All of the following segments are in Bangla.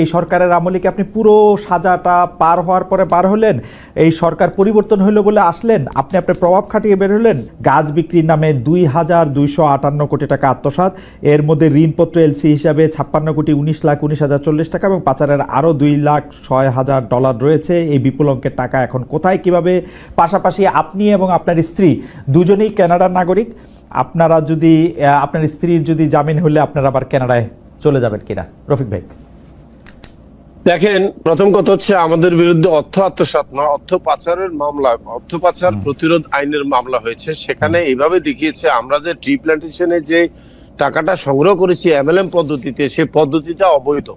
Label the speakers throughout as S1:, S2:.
S1: এই সরকারের আমলে কি আপনি পুরো সাজাটা পার হওয়ার পরে পার হলেন, এই সরকার পরিবর্তন হইল বলে আসলেন, আপনি আপনার প্রভাব খাটিয়ে বের হলেন, গাছ বিক্রির নামে দুই হাজার দুইশো আটান্ন কোটি টাকা আত্মসাৎ, এর মধ্যে ঋণপত্র এলসি হিসাবে ছাপ্পান্ন কোটি উনিশ লাখ উনিশ হাজার চল্লিশ টাকা এবং পাচারের আরও দুই লাখ ছয় হাজার ডলার রয়েছে, এই বিপুল অঙ্কের টাকা এখন কোথায়, কীভাবে? পাশাপাশি আপনি এবং আপনার স্ত্রী দুজনেই কানাডার নাগরিক, আপনারা যদি আপনার স্ত্রীর যদি জামিন হলে আপনারা আবার কানাডায় চলে যাবেন কিনা? রফিক ভাই।
S2: দেখেন, প্রথম কথা হচ্ছে আমাদের বিরুদ্ধে অর্থ আত্মসাত না অর্থ পাচারের মামলা, অর্থ পাচার প্রতিরোধ আইনের মামলা হয়েছে। সেখানে এইভাবে দেখিয়েছে, আমরা যে ট্রি প্ল্যান্টেশনে যে টাকাটা সংগ্রহ করেছি এমএলএম পদ্ধতিতে, সেই পদ্ধতিটা অবৈধ।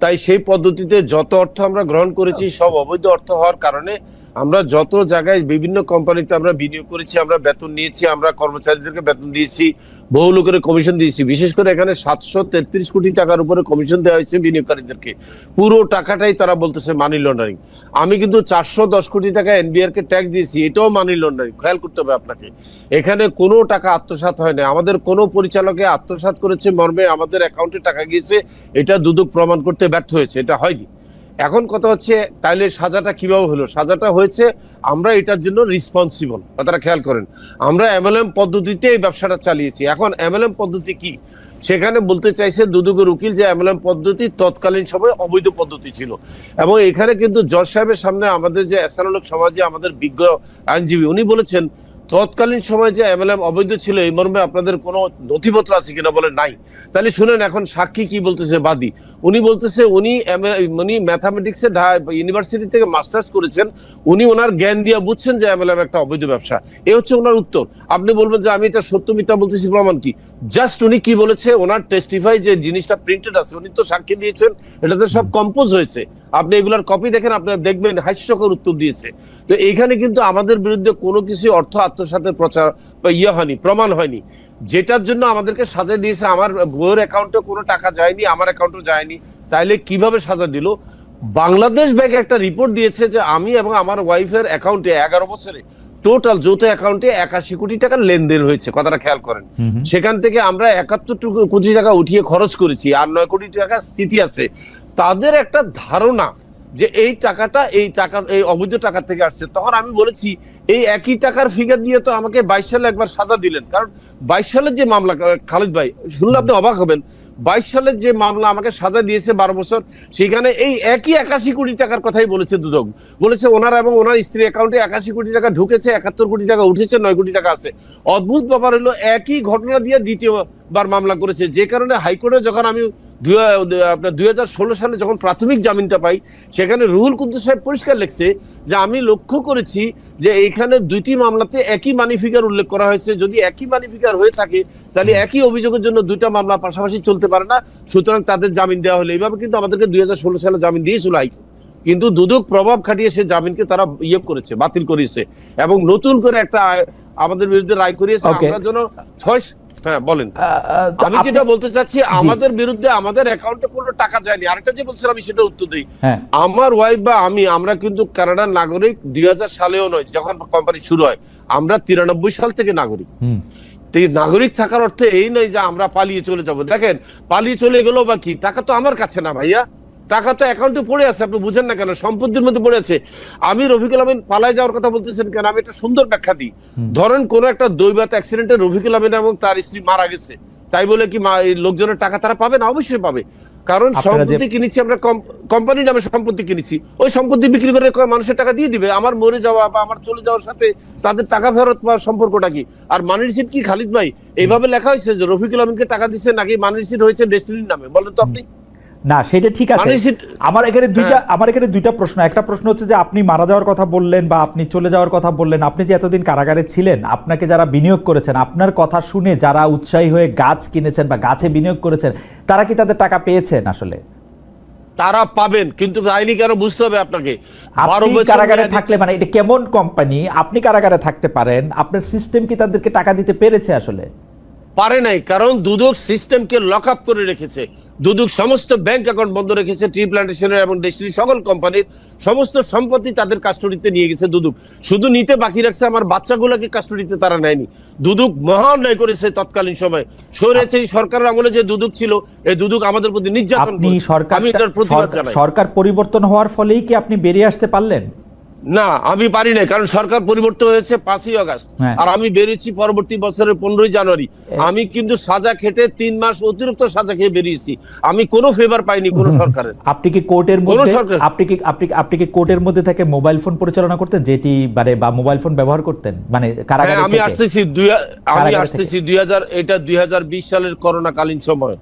S2: তাই সেই পদ্ধতিতে যত অর্থ আমরা গ্রহণ করেছি, সব অবৈধ অর্থ হওয়ার কারণে আমরা যত জায়গায় বিভিন্ন কোম্পানিতে আমরা বিনিয়োগ করেছি, আমরা বেতন নিয়েছি, আমরা কর্মচারীদেরকে বেতন দিয়েছি, বহু লোকের কমিশন দিয়েছি। বিশেষ করে এখানে সাতশো তেত্রিশ কোটি টাকার উপরে কমিশন দেওয়া হয়েছে বিনিয়োগকারীদেরকে। পুরো টাকাটাই তারা বলতেছে মানি লন্ডারিং আমি কিন্তু চারশো দশ কোটি টাকা এনবিআর কে ট্যাক্স দিয়েছি, এটাও মানি লন্ডারিং খেয়াল করতে হবে আপনাকে। এখানে কোনো টাকা আত্মসাৎ হয় না। আমাদের কোনো পরিচালকে আত্মসাৎ করেছে মর্মে আমাদের অ্যাকাউন্টে টাকা গিয়েছে, এটা দুদক প্রমাণ করতে ব্যর্থ হয়েছে, এটা হয়নি। এখন কথা হচ্ছে তাইলে সাজাটা কীভাবে হলো? সাজাটা হয়েছে, আমরা এটার জন্য রেসপন্সিবল কথাটা খেয়াল করেন। আমরা এমএলএম পদ্ধতিতে এই ব্যবসাটা চালিয়েছি। এখন এমএলএম পদ্ধতি কি? সেখানে বলতে চাইছে দুদকের উকিল যে এমএলএম পদ্ধতি তৎকালীন সময় অবৈধ পদ্ধতি ছিল। এবং এখানে কিন্তু জজ সাহেবের সামনে আমাদের যে এসানোলক সমাজে আমাদের বিজ্ঞ আইনজীবী, উনি বলেছেন তৎকালীন সময় যে এমএলএম অবৈধ ছিল, এই মর্মে আপনাদের কোনো নথিপত্র আছে কিনা বলে নাই। তাহলে শুনেন, এখন সাক্ষী কি বলতেছে বাদী? উনি বলতেছে, উনি উনি ম্যাথামেটিক্সে ইউনিভার্সিটি থেকে মাস্টার্স করেছেন, উনি ওনার জ্ঞান দিয়ে বুঝছেন যে এমএলএম একটা অবৈধ ব্যবসা। এ হচ্ছে ওনার উত্তর। আপনি বলবেন যে, আমি এটা সত্য মিথ্যা বলতেছি, প্রমাণ কি? জাস্ট উনি কি বলেছে ওনার টেস্টিফাই যে জিনিসটা প্রিন্টেড আছে উনি তো সাক্ষী দিয়েছেন এটাতে সব কম্পোজ হয়েছে। আপনি এগুলার কপি দেখেন আপনারা দেখবেন হাস্যকর উত্তর দিয়েছে। তো এখানে কিন্তু আমাদের বিরুদ্ধে কোনো কিছু অর্থ আত্মসাতের প্রচার বা ইয়ে হয়নি প্রমাণ হয়নি। যেটার জন্য আমাদেরকে সাজা দিয়েছে আমার বইয়ের অ্যাকাউন্টে কোনো টাকা যায়নি আমার অ্যাকাউন্টে যায়নি তাইলে কীভাবে সাজা দিল? বাংলাদেশ ব্যাংক একটা রিপোর্ট দিয়েছে যে আমি এবং আমার ওয়াইফের অ্যাকাউন্টে এগারো বছরে টোটাল যৌথ অ্যাকাউন্টে একাশি কোটি টাকার লেনদেন হয়েছে কথাটা খেয়াল করেন। সেখান থেকে আমরা একাত্তর কোটি টাকা উঠিয়ে খরচ করেছি আর নয় কোটি টাকা স্থিতি আছে। তাদের একটা ধারণা যে এই টাকাটা এই টাকা এই অবৈধ টাকা থেকে আসছে। তখন আমি বলেছি এই একই টাকার ফিগার দিয়ে তো আমাকে বাইশ সালে একবার সাজা দিলেন। কারণ বাইশ সালের যে মামলা খালিদ ভাই, শুনলে আপনি অবাক হবেন। বাইশ সালের যে মামলা আমাকে সাজা দিয়েছে বারো বছর সেখানে এই একই একাশি কোটি টাকার কথাই বলেছে দুদক। বলেছে ওনার এবং ওনার স্ত্রী অ্যাকাউন্টে একাশি কোটি টাকা ঢুকেছে, একাত্তর কোটি টাকা উঠেছে, নয় কোটি টাকা আছে। অদ্ভুত ব্যাপার হলো একই ঘটনা দিয়ে দ্বিতীয়বার মামলা করেছে। যে কারণে হাইকোর্টে যখন আমি আপনার দুই হাজার ষোলো সালে যখন প্রাথমিক জামিনটা পাই, সেখানে রুহুল কুদ্দুস সাহেব পরিষ্কার লিখছে যে আমি লক্ষ্য করেছি যে এইখানে দুইটি মামলাতে একই মানি ফিগার উল্লেখ করা হয়েছে। যদি একই মানি ফিগার হয়ে থাকে তাহলে একই অভিযোগের জন্য দুইটা মামলা পাশাপাশি চলতে পারে না। সুতরাং তাদের জামিন দেওয়া হলো। এইভাবে কিন্তু আমাদেরকে দুই হাজার ষোলো সালে জামিন দিয়েছিল হাইকোর্ট কিন্তু দুদক প্রভাব খাটিয়ে সে জামিনকে তারা ইয়ে করেছে বাতিল করেছে এবং নতুন করে একটা আমাদের বিরুদ্ধে রায় করিয়েছে. আমরা যেন ছয় হ্যাঁ বলেন। আমি যেটা বলতে চাচ্ছি আমাদের বিরুদ্ধে আমাদের অ্যাকাউন্টে কোনো টাকা যায়নি। আরেকটা যে বলছিলাম আমি সেটা উত্তর দিই।
S1: হ্যাঁ।
S2: আমার ওয়াইফ বা আমি আমরা কিন্তু কানাডার নাগরিক দুই হাজার সালেও নয় যখন কোম্পানি শুরু হয় আমরা তিরানব্বই সাল থেকে নাগরিক। নাগরিক থাকার অর্থ এই নয় যে আমরা পালিয়ে চলে যাব। দেখেন পালিয়ে চলে গেলো বা কি? টাকা তো আমার কাছে না ভাইয়া। টাকা তো অ্যাকাউন্টে পড়ে আছে আপনি বুঝেন না কেন? সম্পত্তির মধ্যে পড়ে আছে। আমি রফিকুল আমিন পালায় যাওয়ার কথা বলতেছেন কেন? আমি একটা সুন্দর ব্যাখ্যা দিই। ধরেন কোন একটা দৈবাত অ্যাক্সিডেন্টে রফিকুল আমিন এবং তার স্ত্রী মারা গেছে। তাই বলে কি লোকজনের টাকা তারা পাবে না? অবশ্যই পাবে। কারণ সম্পত্তি কিনেছি আমরা কোম্পানির নামে সম্পত্তি কিনেছি। ওই সম্পত্তি বিক্রি করে মানুষের টাকা দিয়ে দিবে। আমার মরে যাওয়া বা আমার চলে যাওয়ার সাথে তাদের টাকা ফেরত পাওয়ার সম্পর্কটা কি? আর মানি রিসিট কি? খালিদ ভাই এইভাবে লেখা হয়েছে যে রফিকুল আমিনকে টাকা দিচ্ছে নাকি মানি রিসিট হয়েছে ডেস্টিনির নামে? বলেন তো আপনি।
S1: না সেটা ঠিক আছে।
S2: মানে
S1: আমার এখানে দুইটা আমার এখানে দুইটা প্রশ্ন। একটা প্রশ্ন হচ্ছে যে আপনি মারা যাওয়ার কথা বললেন বা আপনি চলে যাওয়ার কথা বললেন আপনি যে এতদিন কারাগারে ছিলেন আপনাকে যারা বিনিয়োগ করেছেন আপনার কথা শুনে যারা উৎসাহী হয়ে গাছ কিনেছেন বা গাছে বিনিয়োগ করেছেন তারা কি তাদের টাকা পেয়েছেন আসলে?
S2: তারা পাবেন কিন্তু আইনি কেন বুঝতে হবে আপনাকে?
S1: কারাগারে থাকলে মানে এটা কেমন কোম্পানি আপনি কারাগারে থাকতে পারেন আপনার সিস্টেম কি তাদেরকে টাকা দিতে পেরেছে আসলে?
S2: পারে নাই কারণ দুদক সিস্টেমকে লক আপ করে রেখেছে। দুদক সমস্ত ব্যাংক অ্যাকাউন্ট বন্ধ রেখেছে টি প্ল্যান্টেশনের এবং দেশের সকল কোম্পানির সমস্ত সম্পত্তি তাদের কাস্টডিতে নিয়ে গেছে দুদক। শুধু নিতে বাকি রাখছে আমার বাচ্চাগুলোকে কাস্টডিতে তারা নেয়নি। দুদক মহান ন্যায় করেছে তৎকালীন সময়। সরেছে এই সরকারের আমলে যে দুদক ছিল এই দুদক আমাদের প্রতি নির্যাতন
S1: সরকার সরকার পরিবর্তন হওয়ার ফলেই কি আপনি বেরিয়ে আসতে পারলেন?
S2: না আমি পারি না কারণ সরকার পরিবর্তন হয়েছে পাঁচই আগস্ট।
S1: হ্যাঁ।
S2: আর আমি বেরিয়েছি পরবর্তী বছরের পনেরোই জানুয়ারি। আমি কিন্তু সাজা খেটে তিন মাস অতিরিক্ত সাজা খেয়ে বেরিয়েছি। আমি কোনো ফেভার পাইনি কোনো সরকারের।
S1: আপনি কি কোর্টের মধ্যে
S2: সরকার-
S1: আপনি কি আপনি আপনি কি কোর্টের মধ্যে থেকে মোবাইল ফোন পরিচালনা করতেন যেটি মানে বা মোবাইল ফোন ব্যবহার করতেন? মানে কারাগারে
S2: হ্যাঁ আমি আসতেছি দুই আমি আসতেছি দুই হাজার এটা দুই হাজার বিশ সালের করোনা কালীন সময়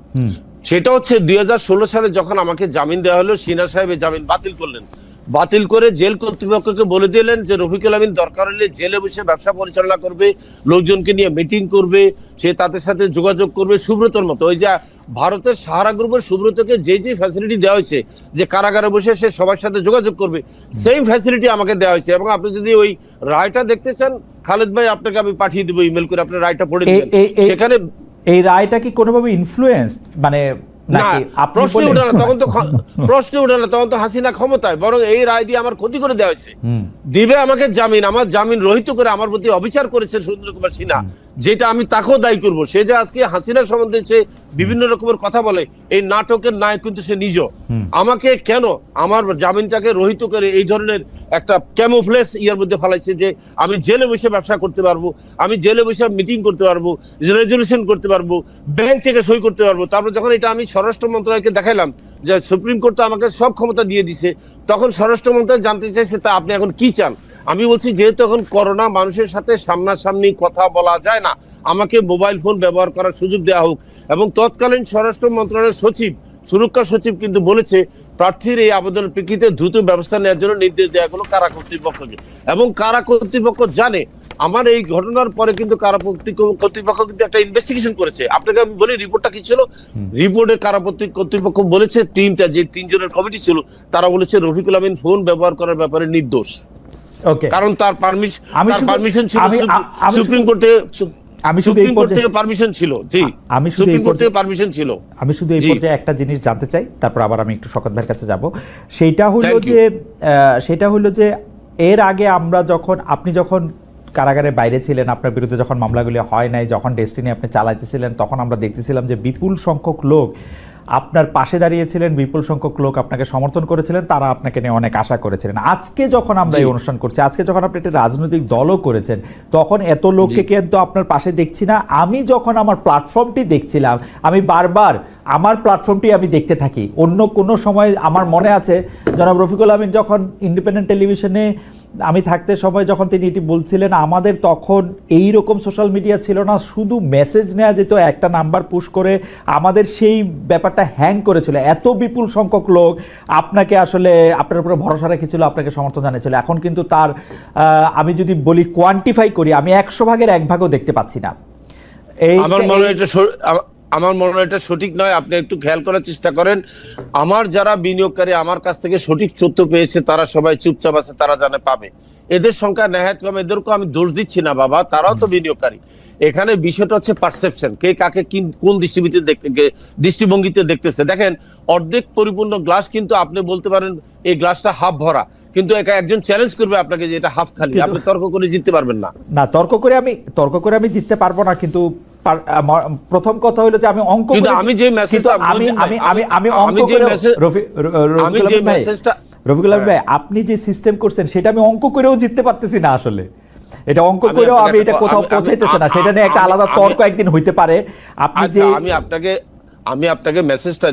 S2: সেটা হচ্ছে দুই হাজার ষোলো সালে যখন আমাকে জামিন দেওয়া হলো সিনা সাহেব জামিন বাতিল করলেন। বাতিল করে জেল কর্তৃপক্ষকে বলে দিলেন যে রফিকুল আমিন দরকার হলে জেলে বসে ব্যবসা পরিচালনা করবে লোকজনকে নিয়ে মিটিং করবে সে তাদের সাথে যোগাযোগ করবে সুব্রতর মতো। ওই যে ভারতের সাহারা গ্রুপের সুব্রতকে যে যে ফ্যাসিলিটি দেওয়া হয়েছে যে কারাগারে বসে সে সবার সাথে যোগাযোগ করবে সেই ফ্যাসিলিটি আমাকে দেওয়া হয়েছে। এবং আপনি যদি ওই রায়টা দেখতে চান খালেদ ভাই আপনাকে আমি পাঠিয়ে দেবো ইমেল করে আপনার রায়টা পড়ে সেখানে
S1: এই রায়টা কি কোনোভাবে ইনফ্লুয়েন্স মানে
S2: না তখন তো না তখন তো হাসিনা ক্ষমতায় বরং এই রায় দিয়ে আমার ক্ষতি করে দেওয়া হয়েছে। দিবে আমাকে জামিন আমার জামিন রহিত করে আমার প্রতি অবিচার করেছে সুরেন্দ্র কুমার সিনহা। যেটা আমি তাকেও দায়ী করব সে যে আজকে হাসিনা সম্বন্ধে সে বিভিন্ন রকমের কথা বলে এই নাটকের নায়ক কিন্তু সে নিজ। আমাকে কেন? আমার জামিনটাকে রহিত করে এই ধরনের একটা ক্যামোফ্লেস ইয়ার মধ্যে ফেলাইছে যে আমি জেলে বসে ব্যবসা করতে পারব আমি জেলে বসে মিটিং করতে পারব রেজলিউশন করতে পারব ব্যাংক চেকে সই করতে পারব। তারপর যখন এটা আমি স্বরাষ্ট্র মন্ত্রণালয়কে দেখাইলাম যে সুপ্রিম কোর্ট তো আমাকে সব ক্ষমতা দিয়ে দিছে তখন স্বরাষ্ট্র মন্ত্রণালয় জানতে চাইছে তা আপনি এখন কি চান? আমি বলছি যেহেতু এখন করোনা মানুষের সাথে সামনাসামনি কথা বলা যায় না আমাকে মোবাইল ফোন ব্যবহার করার সুযোগ দেওয়া হোক। এবং তৎকালীন স্বরাষ্ট্র মন্ত্রণালয়ের সচিব সুরক্ষা সচিব কিন্তু বলেছে প্রার্থীর এই আবেদনের প্রেক্ষিতে দ্রুত ব্যবস্থা নেওয়ার জন্য নির্দেশ দেওয়া হলো কারা কর্তৃপক্ষকে এবং কারা কর্তৃপক্ষ জানে আমার এই ঘটনার পরে কিন্তু কারা কর্তৃপক্ষ কিন্তু একটা ইনভেস্টিগেশন করেছে। আপনাকে আমি বলি রিপোর্টটা কি ছিল? রিপোর্টে কারা কর্তৃপক্ষ বলেছে টিমটা যে তিনজনের কমিটি ছিল তারা বলেছে রফিকুল আমিন ফোন ব্যবহার করার ব্যাপারে নির্দোষ। কারণ তার পারমিশন তার পারমিশন ছিল সুপ্রিম- কোর্টে
S1: আমি শুধু এই পর্যায়ে-
S2: পারমিশন ছিল জি।
S1: আমি শুধু এই পর্যায়ে-
S2: পারমিশন ছিল।
S1: আমি শুধু এই। পর্যায়ে একটা জিনিস জানতে চাই তারপর আবার আমি একটু শকত ভাইয়ের কাছে যাব। সেইটা হলো যে সেটা হলো যে এর আগে আমরা যখন আপনি যখন কারাগারে বাইরে ছিলেন আপনার বিরুদ্ধে যখন মামলাগুলি হয় নাই যখন ডেস্টিনি আপনি চালাইতেছিলেন তখন আমরা দেখতেছিলাম যে বিপুল সংখ্যক লোক আপনার পাশে দাঁড়িয়েছিলেন বিপুল সংখ্যক লোক আপনাকে সমর্থন করেছিলেন তারা আপনাকে নিয়ে অনেক আশা করেছিলেন। আজকে যখন আমরা এই অনুষ্ঠান করছি আজকে যখন আপনি একটা রাজনৈতিক দলও করেছেন তখন এত লোককে। কিন্তু আপনার পাশে দেখছি না? আমি যখন আমার প্ল্যাটফর্মটি দেখছিলাম আমি বারবার আমার প্ল্যাটফর্মটি আমি দেখতে থাকি। অন্য কোনো সময় আমার মনে আছে জনাব রফিকুল আমিন যখন ইন্ডিপেন্ডেন্ট টেলিভিশনে আমি থাকতে সময় যখন তিনি এটি বলছিলেন আমাদের তখন এই রকম সোশ্যাল মিডিয়া ছিল না শুধু মেসেজ নেওয়া যেত একটা নাম্বার পুশ করে আমাদের সেই ব্যাপারটা হ্যাং করেছিল। এত বিপুল সংখ্যক লোক আপনাকে আসলে আপনার উপরে ভরসা রেখেছিল আপনাকে সমর্থন জানিয়েছিল। এখন কিন্তু তার আমি যদি বলি কোয়ান্টিফাই করি আমি একশো ভাগের এক ভাগও দেখতে পাচ্ছি না। এই
S2: আমার মনে হয় এটা আমার মনে হয় এটা সঠিক নয়। আপনি একটু খেয়াল করার চেষ্টা করেন। আমার যারা বিনিয়োগকারী আমার কাছ থেকে সঠিক তথ্য পেয়েছে তারা সবাই চুপচাপ আছে তারা জানে পাবে। এদের সংখ্যা নেহাত কম এদেরকে আমি দোষ দিচ্ছি না বাবা তারাও তো বিনিয়োগকারী। এখানে বিষয়টা হচ্ছে পারসেপশন কে কাকে কোন দৃষ্টিভঙ্গিতে দেখতে দৃষ্টিভঙ্গিতে দেখতেছে। দেখেন অর্ধেক পরিপূর্ণ গ্লাস কিন্তু আপনি বলতে পারেন এই গ্লাসটা হাফ ভরা। কিন্তু একা একজন চ্যালেঞ্জ করবে আপনাকে যে এটা হাফ খালি। আপনি তর্ক করে জিততে পারবেন না।
S1: না তর্ক করে আমি তর্ক করে আমি জিততে পারব না কিন্তু প্রথম কথা হলো যে আমি অঙ্ক
S2: কিন্তু আমি যে মেসেজটা
S1: আমি আমি আমি আমি অঙ্ক করে
S2: আমি যে মেসেজটা
S1: রফিকুল ভাই আপনি যে সিস্টেম করছেন সেটা আমি অঙ্ক করেও জিততে পারতেছি না আসলে। এটা অঙ্ক করেও আমি এটা কোথাও পৌঁছাইতেছে না। সেটা নিয়ে একটা আলাদা তর্ক একদিন হইতে পারে। আপনি যে
S2: আচ্ছা আমি আপনাকে আমি আপনাকে মেসেজটা